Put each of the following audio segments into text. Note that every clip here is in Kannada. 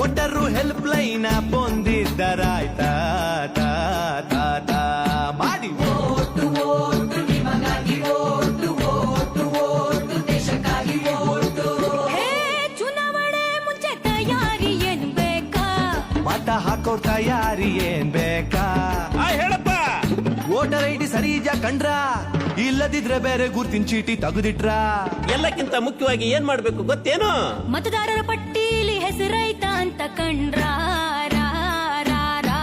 ಒಟ್ಟರು ಹೆಲ್ಪ್ ಲೈನ್ ಬಂದಿದ್ದರಾಯ್ತ ತಾ, ತಾ, ತಾ. ಮಾಡಿ. ಹೇ ಚುನಾವಣೆ ಮುಂಚೆ ತಯಾರಿ ಏನ್ ಬೇಕಾ? ಮತ ಹಾಕೋರ್ ತಯಾರಿ ಏನ್ ಬೇಕಾ? ಹೇಳಪ್ಪ. ವೋಟರ್ ಐ ಡಿ ಸರಿ ಇದ್ಯಾ ಕಂಡ್ರ? ಇಲ್ಲದಿದ್ರೆ ಬೇರೆ ಗುರ್ತಿನ ಚೀಟಿ ತೆಗೆದಿಟ್ರ? ಎಲ್ಲಕ್ಕಿಂತ ಮುಖ್ಯವಾಗಿ ಏನ್ ಮಾಡ್ಬೇಕು ಗೊತ್ತೇನು? ಮತದಾರರ ಅಂತ ಕಂಡ್ರ ರಾ, ರಾ, ರಾ,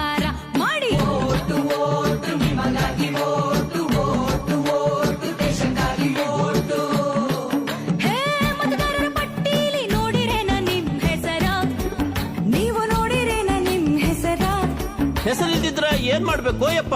ದೇಶಕ್ಕಾಗಿ ಮಾಡಿ. ಹೇ ಮತದಾರರ ಪಟ್ಟೀಲಿ ನೋಡಿರೇನ ನಿಮ್ ಹೆಸರ? ನೀವು ನೋಡಿರೇನ ನಿಮ್ ಹೆಸರ? ಹೆಸರಿದ್ದಿದ್ರ ಏನ್ ಮಾಡ್ಬೇಕು ಯಪ್ಪ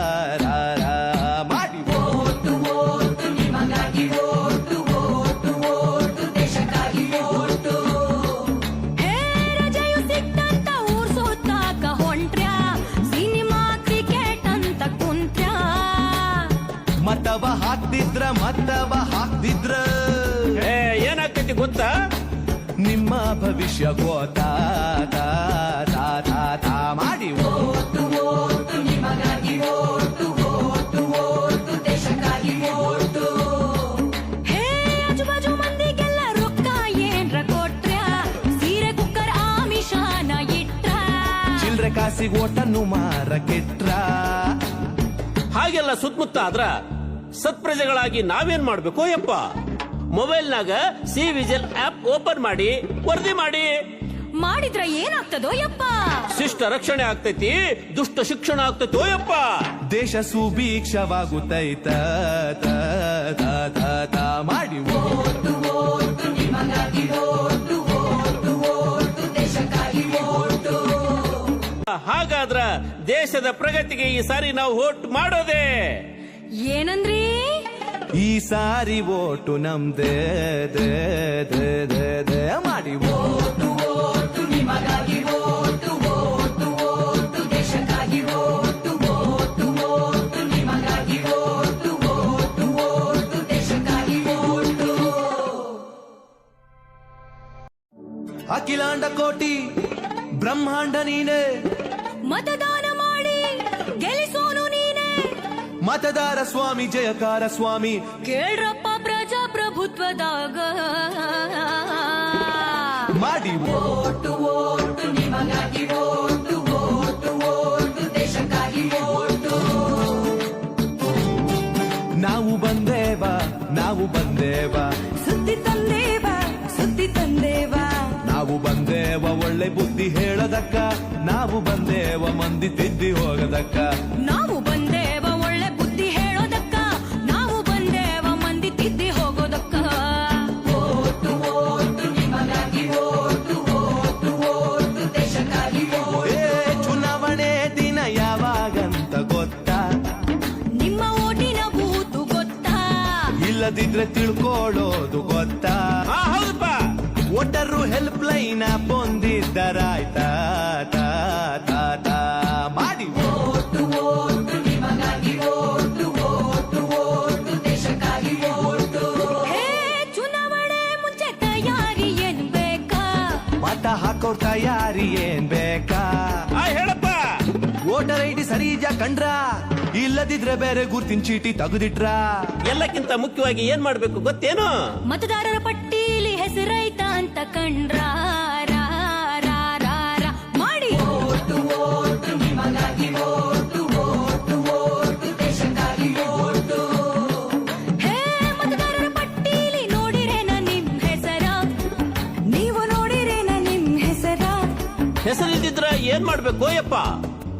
ಮತವ ಹಾಕ್ತಿದ್ರ ಮತವ ಹಾಕ್ತಿದ್ರ. ಏ, ಏನಾಗ್ತೈತಿ ಗೊತ್ತಾ? ನಿಮ್ಮ ಭವಿಷ್ಯ ಗೋತಾ ತಾ, ತಾ, ತಾ, ದೇಶಕ್ಕಾಗಿ ಮಾಡಿ ಹೇ ಆಜುಬಾಜು ಮಂದಿಗೆಲ್ಲ ರೊಕ್ಕ ಏನ್ರ ಕೊಟ್ರ್ಯಾ ಸೀರೆ ಕುಕ್ಕರ್ ಆಮಿಷಾನ ಇಟ್ರ? ಚಿಲ್ರೆ ಕಾಸಿಗೆ ಓಟನ್ನು ಮಾರ ಕೆಟ್ರ ಹಾಗೆಲ್ಲ ಸುತ್ತಮುತ್ತ ಆದ್ರ ಸತ್ಪ್ರಜೆಗಳಾಗಿ ನಾವೇನ್ ಮಾಡ್ಬೇಕು ಯಪ್ಪ? ಮೊಬೈಲ್ನಾಗ ಸಿ ವಿಜಿಲ್ ಆಪ್ ಓಪನ್ ಮಾಡಿ ವರದಿ ಮಾಡಿ. ಮಾಡಿದ್ರ ಏನಾಗ್ತದೋ ಯಪ್ಪ? ಶಿಷ್ಟ ರಕ್ಷಣೆ ಆಗ್ತೈತಿ ದುಷ್ಟ ಶಿಕ್ಷಣ ಆಗ್ತೈತೋ ಯಪ್ಪ? ದೇಶ ಸುಭೀಕ್ಷವಾಗುತ್ತೈತ. ಮಾಡಿ ಹಾಗಾದ್ರ ದೇಶದ ಪ್ರಗತಿಗೆ ಈ ಸಾರಿ ನಾವು ವೋಟ್ ಮಾಡೋದೇ? ಏನಂದ್ರಿ ಈ ಸಾರಿ ಓಟು ನಮ್ದೇ ದೇ, ದೇ, ದೇ, ದೇ. ಮಾಡಿ ಅಖಿಲಾಂಡ ಕೋಟಿ ಬ್ರಹ್ಮಾಂಡ ನೀನೆ ಮತದಾನ ಮತದಾರ ಸ್ವಾಮಿ ಜಯಕಾರ ಸ್ವಾಮಿ. ಕೇಳ್ರಪ್ಪ ಪ್ರಜಾಪ್ರಭುತ್ವದಾಗ. ಮಾಡಿ ನಾವು ಬಂದೇವ ನಾವು ಬಂದೇವ. ಸುದ್ದಿ ತಂದೇವ ಸುದ್ದಿ ತಂದೇವ. ನಾವು ಬಂದೇವ ಒಳ್ಳೆ ಬುದ್ಧಿ ಹೇಳದಕ್ಕ. ನಾವು ಬಂದೇವ ಮಂದಿ ತಿದ್ದಿ ಹೋಗದಕ್ಕ. ನಾವು ಇಲ್ಲದಿದ್ರೆ ತಿಳ್ಕೊಳ್ಳೋದು ಗೊತ್ತಾ? ಹಾ ಹೌದಪ್ಪ. ಒಟ್ಟರು ಹೆಲ್ಪ್ ಲೈನ್ ಬಂದಿದ್ದರಾಯ್ತಾ. ಮಾಡಿ. ಚುನಾವಣೆ ಮುಂಚೆ ತಯಾರಿ ಏನ್ ಬೇಕಾ? ಮತ ಹಾಕೋರ್ ತಯಾರಿ ಏನ್ ಬೇಕಾ? ಹೇಳಪ್ಪ. ವೋಟರ್ ಐ ಡಿ ಸರಿ ಇದ್ಯಾ ಕಂಡ್ರ? ಇಲ್ಲದಿದ್ರೆ ಬೇರೆ ಗುರ್ತಿನ ಚೀಟಿ ತೆಗೆದಿಟ್ರ? ಎಲ್ಲಕ್ಕಿಂತ ಮುಖ್ಯವಾಗಿ ಏನ್ ಮಾಡ್ಬೇಕು ಗೊತ್ತೇನು? ಮತದಾರರ ಪಟ್ಟೀಲಿ ಹೆಸರೈತ ಅಂತ ಕಂಡ್ರ. ಮಾಡಿ. ಹೇ, ಮತದಾರರ ಪಟ್ಟೀಲಿ ನೋಡಿರೇನ ನಿಮ್ ಹೆಸರ? ನೀವು ನೋಡಿರೇನ ನಿಮ್ ಹೆಸರ? ಹೆಸರಿಲ್ದಿದ್ರ ಏನ್ ಮಾಡ್ಬೇಕು ಯಪ್ಪ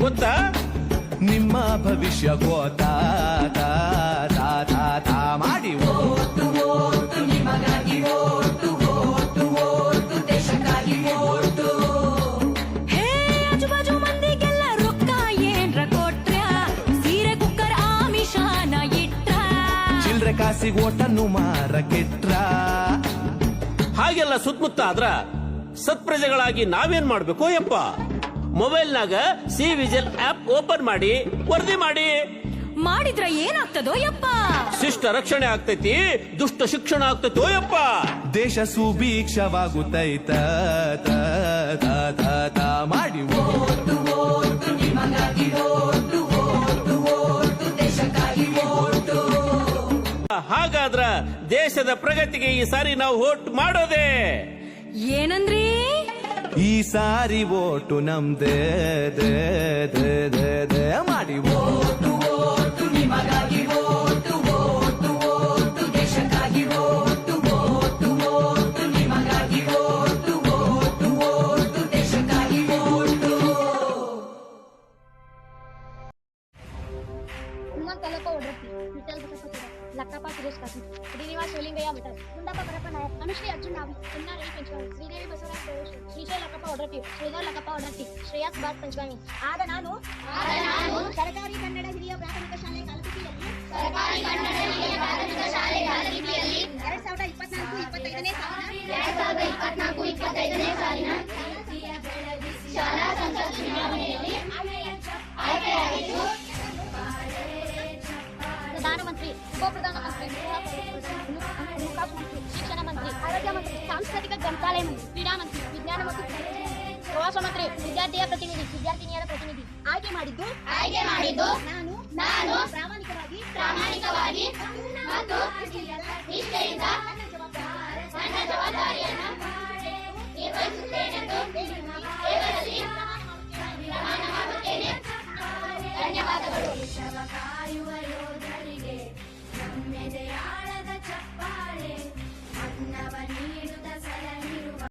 ಗೊತ್ತಾ? ನಿಮ್ಮ ಭವಿಷ್ಯ ಗೋತಾ ದೇಶಕ್ಕಾಗಿ ಮಾಡಿ ಹೇ ಆಜುಬಾಜು ಮಂದಿಗೆಲ್ಲ ರೊಕ್ಕ ಏನ್ರ ಕೊಟ್ರ್ಯಾ ಸೀರೆ ಕುಕ್ಕರ್ ಆಮಿಷಾನ ಇಟ್ರ? ಚಿಲ್ರೆ ಕಾಸಿಗೆ ಓಟನ್ನು ಮಾರ ಕೆಟ್ರ ಹಾಗೆಲ್ಲ ಸುತ್ತಮುತ್ತ ಆದ್ರ ಸತ್ಪ್ರಜೆಗಳಾಗಿ ನಾವೇನ್ ಮಾಡ್ಬೇಕು ಯಪ್ಪ? ಮೊಬೈಲ್ನಾಗ ಸಿ ವಿಜಿಲ್ ಆಪ್ ಓಪನ್ ಮಾಡಿ ವರದಿ ಮಾಡಿ. ಮಾಡಿದ್ರ ಏನಾಗ್ತದೋ ಯಪ್ಪ. ಶಿಷ್ಟ ರಕ್ಷಣೆ ಆಗ್ತೈತಿ ದುಷ್ಟ ಶಿಕ್ಷಣ ಆಗ್ತೈತೋ ಯಪ್ಪ. ದೇಶ ಸುಭೀಕ್ಷವಾಗುತ್ತೈತ ತ, ತ, ತ, ತ. ಮಾಡಿ. ಹಾಗಾದ್ರ ದೇಶದ ಪ್ರಗತಿಗೆ ಈ ಸಾರಿ ನಾವು ವೋಟ್ ಮಾಡೋದೇ. ಏನಂದ್ರಿ? ಈ ಸಾರಿ ಓಟು ನಮ್ದೇ ದೇ, ದೇ, ದೇ, ದೇ. ಮಾಡಿ ಹನುಮಂತ ಲಕ್ಕಪ್ಪ ಸುರೇಶ್ ಕಾಸಿ ಶ್ರೀನಿವಾಸ ಶಿವಲಿಂಗಯ್ಯ ಮಠ ಗುಂಡಪ್ಪ ಕರಪ್ಪ ನಾಯಕ್ ಅನುಶ್ರೀ ಅರ್ಜುನ್ ನಾವಿ ಎನ್ನ ರವಿ ಪಂಚವಾಮಿ ಶ್ರೀದೇವಿ ಬಸವರಾಜ ದೇವೇಶ್ ಶ್ರೀಶೈಲ ಲಕ್ಕಪ್ಪ ಒಡ್ರಟ್ಟಿ ಶ್ರೀಧರ್ ಲಕ್ಕಪ್ಪ ಒಡ್ರಟ್ಟಿ ಶ್ರೇಯಸ್ ಬಾತ್ ಪಂಚವಾಮಿ ಆಗ ನಾನು ಸರ್ಕಾರಿ ಕನ್ನಡ ಹಿರಿಯ ಪ್ರಾಥಮಿಕ ಶಾಲೆ ಕಾಲಕುಟಿಯಲ್ಲಿ ಸರ್ಕಾರಿ ಕನ್ನಡ ಹಿರಿಯ ಪ್ರಾಥಮಿಕ ಶಾಲೆ ಕಾಲಕುಟಿಯಲ್ಲಿ ಎರಡ್ ಸಾವಿರದ ಇಪ್ಪತ್ನಾಲ್ಕು ಇಪ್ಪತ್ತೈದನೇ ಸಾಲಿನ ಎರಡ್ ಸಾವಿರದ ಇಪ್ಪತ್ನಾಲ್ಕು ಇಪ್ಪತ್ತೈದನೇ ಸಾಲಿನ ಪ್ರಧಾನಮಂತ್ರಿ ಉಪ ಪ್ರಧಾನಮಂತ್ರಿ ಹಣಕಾಸು ಮಂತ್ರಿ ಶಿಕ್ಷಣ ಮಂತ್ರಿ ಆರೋಗ್ಯ ಮಂತ್ರಿ ಸಾಂಸ್ಕೃತಿಕ ಗ್ರಂಥಾಲಯ ಮಂತ್ರಿ ಕ್ರೀಡಾ ಮಂತ್ರಿ ವಿಜ್ಞಾನ ಮತ್ತು ಪ್ರವಾಸ ಮಂತ್ರಿ ವಿದ್ಯಾರ್ಥಿಯ ಪ್ರತಿನಿಧಿ ವಿದ್ಯಾರ್ಥಿನಿಯರ ಪ್ರತಿನಿಧಿ ಆಯ್ಕೆ ಮಾಡಿದ್ದು ಆಯ್ಕೆ ಮಾಡಿದ್ದು ನಾನು ನಾನು ಪ್ರಾಮಾಣಿಕವಾಗಿ ಪ್ರಾಮಾಣಿಕವಾಗಿ ಮತ್ತು ನಿಷ್ಠೆಯಿಂದ ನನ್ನ ಜವಾಬ್ದಾರಿಯನ್ನು